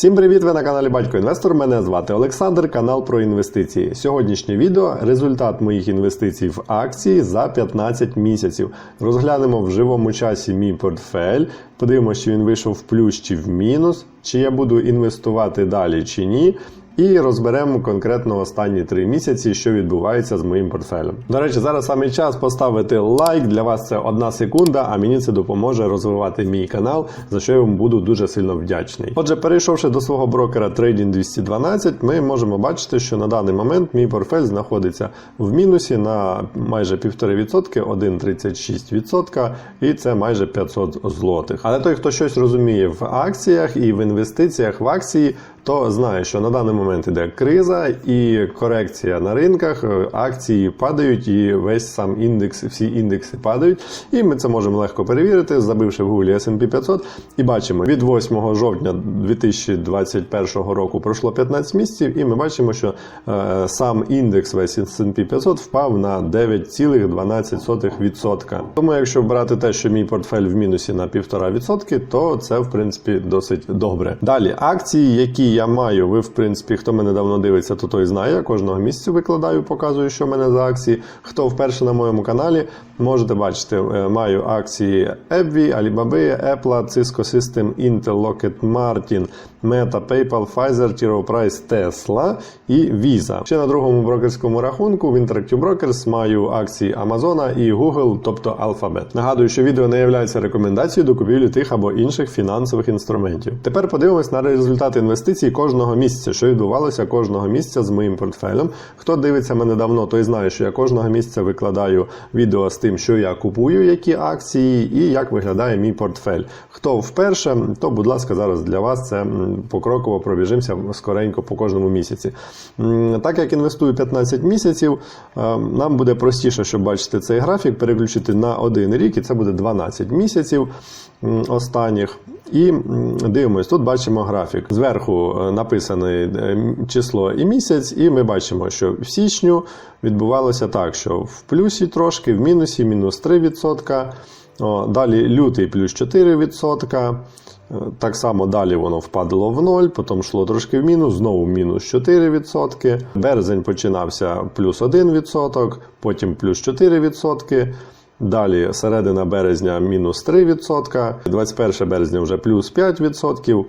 Всім привіт! Ви на каналі Батько Інвестор. Мене звати Олександр, канал про інвестиції. Сьогоднішнє відео результат моїх інвестицій в акції за 15 місяців. Розглянемо в живому часі мій портфель. Подивимося, чи він вийшов в плюс чи в мінус, чи я буду інвестувати далі чи ні. І розберемо конкретно останні три місяці, що відбувається з моїм портфелем. До речі, зараз саме час поставити лайк. Для вас це одна секунда, а мені це допоможе розвивати мій канал, за що я вам буду дуже сильно вдячний. Отже, перейшовши до свого брокера Trading 212, ми можемо бачити, що на даний момент мій портфель знаходиться в мінусі на майже 1,5%, 1,36%, і це майже 500 злотих. Але той, хто щось розуміє в акціях і в інвестиціях в акції, то знає, що на даний момент іде криза і корекція на ринках, е, акції падають, і весь сам індекс, всі індекси падають. І ми це можемо легко перевірити, забивши в гуглі S&P 500, і бачимо, від 8 жовтня 2021 року пройшло 15 місяців, і ми бачимо, що е, сам індекс весь S&P 500 впав на 9,12%. Тому, якщо брати те, що мій портфель в мінусі на 1,5%, то це в принципі досить добре. Далі акції, які я маю, ви в принципі, хто мене давно дивиться, то той знає. Я кожного місяця викладаю, показую, що в мене за акції. Хто вперше на моєму каналі, можете бачити, е, маю акції Ebvі, Alibaba, Apple, Cisco System, Intel, Lockheed Martin, Meta, PayPal, Pfizer, T. Price, Tesla і Visa. Ще на другому брокерському рахунку в Interactive Brokers маю акції Amazon і Google, тобто Alphabet. Нагадую, що відео не є рекомендацією до купівлі тих або інших фінансових інструментів. Тепер подивимось на результати інвестицій кожного місяця, що відбувалося кожного місяця з моїм портфелем. Хто дивиться мене давно, той знає, що я кожного місяця викладаю відео з тим, що я купую, які акції, і як виглядає мій портфель. Хто вперше, то, будь ласка, зараз для вас це покроково пробіжимося скоренько по кожному місяці. Так як інвестую 15 місяців, е, нам буде простіше, щоб бачити цей графік, переключити на один рік, і це буде 12 місяців останніх. І дивимось, тут бачимо графік. Зверху е, написане е, число і місяць, і ми бачимо, що в січню відбувалося так, що в плюсі трошки, в мінусі мінус 3%. О, далі лютий плюс 4%. Е, Так само далі воно впадало в ноль, потім йшло трошки в мінус, знову мінус 4%. Березень починався плюс 1%, потім плюс 4%. Далі середина березня мінус 3%, 21 березня вже плюс 5%.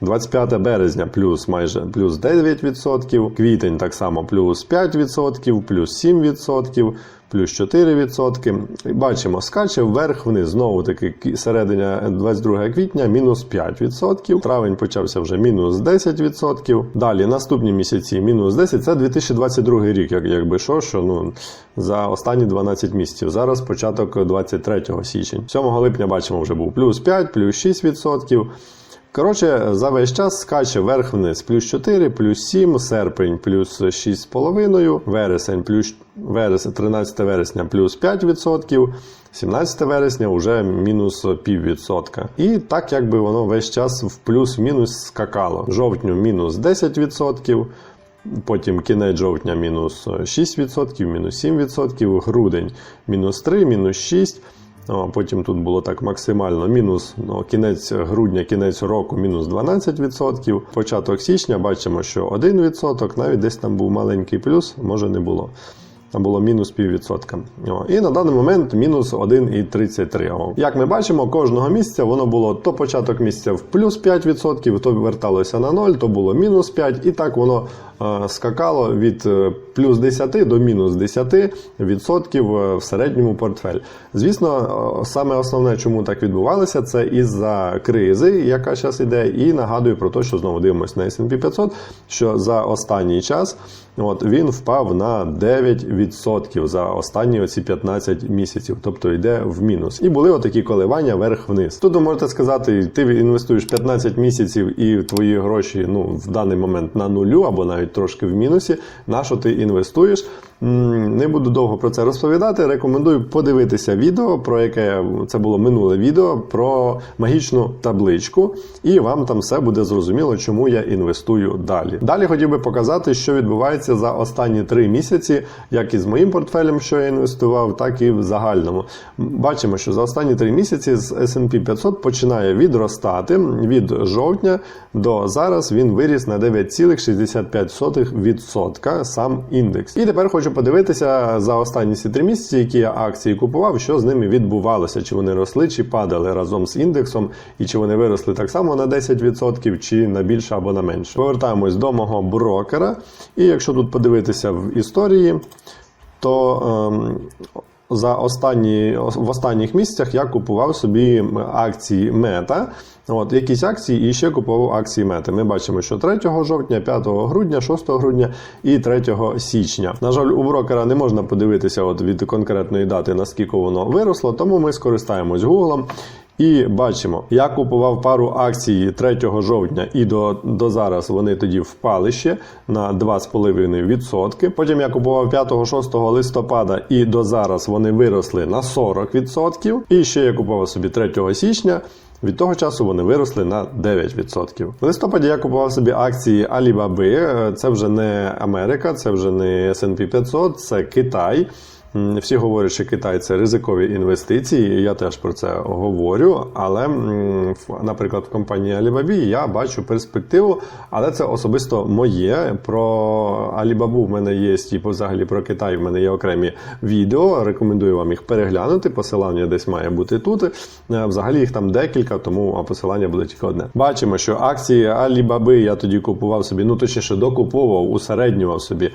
25 березня плюс майже плюс 9%, квітень так само плюс 5%, плюс 7%, плюс 4%. І Бачимо, скаче вверх-вниз. Знову таки середина 22 квітня мінус 5%. Травень почався вже мінус 10%. Далі наступні місяці мінус 10%. Це 2022 рік, як, якби що, що ну, за останні 12 місяців. Зараз початок 23 січень. 7 липня бачимо вже був плюс 5, плюс 6%. Коротше, за весь час скаче вверх-вниз плюс 4, плюс 7, серпень плюс 6,5, вересень плюс вересень, 13 вересня плюс 5%, 17 вересня вже мінус піввідсотка. І так якби воно весь час в плюс-мінус скакало. Жовтню мінус 10%. Потім кінець жовтня мінус 6%, мінус 7%, грудень мінус 3, мінус 6%. О, Потім тут було так максимально мінус ну, кінець грудня, кінець року мінус 12%. Початок січня бачимо, що 1%, навіть десь там був маленький плюс, може не було. Там було мінус піввідсотка. І на даний момент мінус 1,33. Як ми бачимо, кожного місяця воно було то початок місяця в плюс 5%, то верталося на 0, то було мінус 5, і так воно е, скакало від е, плюс 10 до мінус 10 відсотків е, в середньому портфель. Звісно, саме основне, чому так відбувалося, це із-за кризи, яка зараз іде, і нагадую про те, що знову дивимося на S&P 500, що за останній час от, він впав на 9% за останні оці 15 місяців, тобто йде в мінус. І були отакі коливання вверх-вниз. Тут ви можете сказати, ти інвестуєш 15 місяців і твої гроші ну, в даний момент на нулю або навіть трошки в мінусі. На що ти інвестуєш? Не буду довго про це розповідати. Рекомендую подивитися відео, про яке це було минуле відео про магічну табличку, і вам там все буде зрозуміло, чому я інвестую далі. Далі хотів би показати, що відбувається за останні три місяці, як і з моїм портфелем, що я інвестував, так і в загальному. Бачимо, що за останні три місяці з S&P 500 починає відростати від жовтня до зараз. Він виріс на 9,65% сам індекс. І тепер хочу подивитися за останні ці три місяці, які я акції купував, що з ними відбувалося, чи вони росли, чи падали разом з індексом, і чи вони виросли так само на 10%, чи на більше або на менше. Повертаємось до мого брокера. І якщо тут подивитися в історії, то ем, за останні, в останніх місяцях я купував собі акції Мета. От, якісь акції і ще купував акції Мети. Ми бачимо, що 3 жовтня, 5 грудня, 6 грудня і 3 січня. На жаль, у брокера не можна подивитися от від конкретної дати, наскільки воно виросло, тому ми скористаємось Гуглом. І бачимо, я купував пару акцій 3 жовтня, і до, до зараз вони тоді впали ще на 2,5%. Потім я купував 5-6 листопада, і до зараз вони виросли на 40%. І ще я купував собі 3 січня. Від того часу вони виросли на 9%. В листопаді я купував собі акції Alibaba. Це вже не Америка, це вже не S&P 500, це Китай. Всі говорять, що Китай це ризикові інвестиції, я теж про це говорю. Але, наприклад, в компанії Alibaba я бачу перспективу, але це особисто моє. Про Alibaba в мене є, і взагалі про Китай в мене є окремі відео. Рекомендую вам їх переглянути. Посилання десь має бути тут. Е, Взагалі їх там декілька, тому посилання буде тільки одне. Бачимо, що акції Alibaba я тоді купував собі, ну точніше, докуповував, усереднював собі е,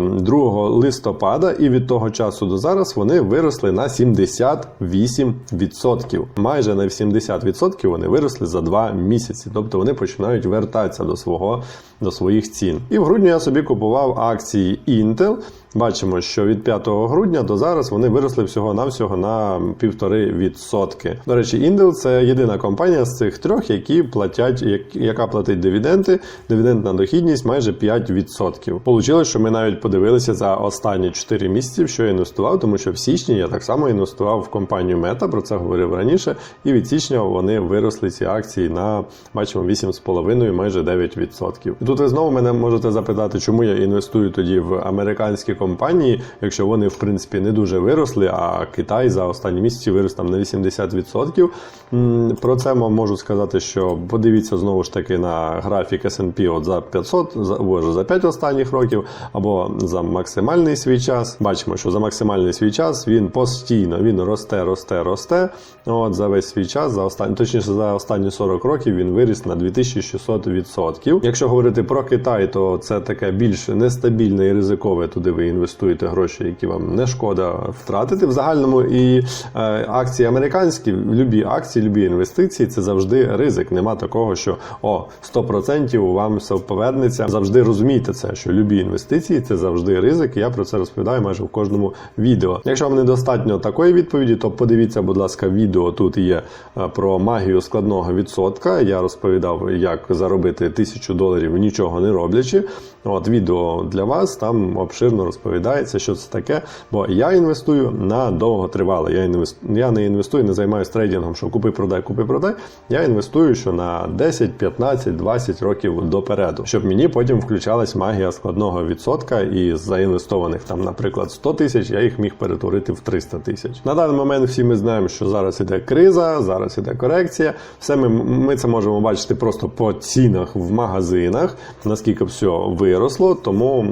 2 листопада, і від того часу до зараз вони виросли на 78%. Майже на 70% вони виросли за 2 місяці. Тобто вони починають вертатися до свого до своїх цін. І в грудні я собі купував акції Intel. Бачимо, що від 5 грудня до зараз вони виросли всього-навсього на 1,5%. До речі, Intel – це єдина компанія з цих трьох, які платять, як- яка платить дивіденди. Дивідендна дохідність майже 5%. Получилось, що ми навіть подивилися за останні 4 місяці, що я інвестував, тому що в січні я так само інвестував в компанію Meta, про це говорив раніше. І від січня вони виросли ці акції на бачимо 8,5, майже 9%. І тут ви знову мене можете запитати, чому я інвестую тоді в американські компанії, якщо вони в принципі не дуже виросли, а Китай за останні місяці вирос там на 80%. Про це можу сказати, що подивіться знову ж таки на графік S&P от за 500, за, боже, за 5 останніх років, або за максимальний свій час. Бачимо, що за максимальний свій час він постійно він росте, росте, росте. От за весь свій час, за останні, точніше за останні 40 років він виріс на 2600%. Якщо говорити про Китай, то це таке більш нестабільне і ризикове. Туди ви інвестуєте гроші, які вам не шкода втратити. В загальному і е, акції американські, любі акції, любі інвестиції це завжди ризик. Нема такого, що о 100% вам все повернеться. Завжди розумійте це, що любі інвестиції це завжди ризик. Я про це розповідаю майже в кожному відео. Якщо вам недостатньо такої відповіді, то подивіться, будь ласка, відео тут є е, про магію складного відсотка. Я розповідав, як заробити тисячу доларів нічого не роблячи. От відео для вас там обширно розповідається, що це таке. Бо я інвестую на довготривале. Я інвест... я не інвестую, не займаюся трейдингом, що купи, продай, купи, продай. Я інвестую, що на 10, 15, 20 років допереду, щоб мені потім включалась магія складного відсотка, і заінвестованих там, наприклад, 100 тисяч, я їх міг перетворити в 300 тисяч. На даний момент всі ми знаємо, що зараз іде криза, зараз іде корекція. Все ми, ми це можемо бачити просто по цінах в магазинах, наскільки все виросло. Тому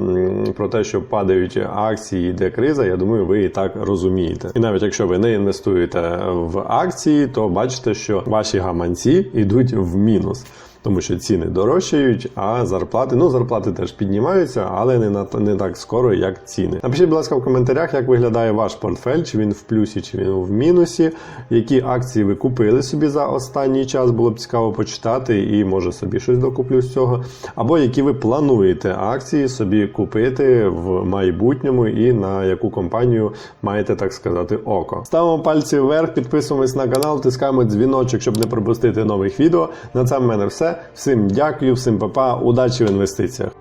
про те, що падають акції, йде криза, я думаю, ви і так розумієте. І навіть якщо ви не інвестуєте в акції, то бачите, що ваші гаманці йдуть в мінус. Тому що ціни дорожчають, а зарплати, ну зарплати теж піднімаються, але не на не так скоро, як ціни. Напишіть, будь ласка, в коментарях, як виглядає ваш портфель, чи він в плюсі, чи він в мінусі, які акції ви купили собі за останній час, було б цікаво почитати, і може собі щось докуплю з цього. Або які ви плануєте акції собі купити в майбутньому і на яку компанію маєте, так сказати, око. Ставимо пальці вверх, підписуємось на канал, тискаємо дзвіночок, щоб не пропустити нових відео. На це в мене Всім дякую, всім па-па, удачі в інвестиціях.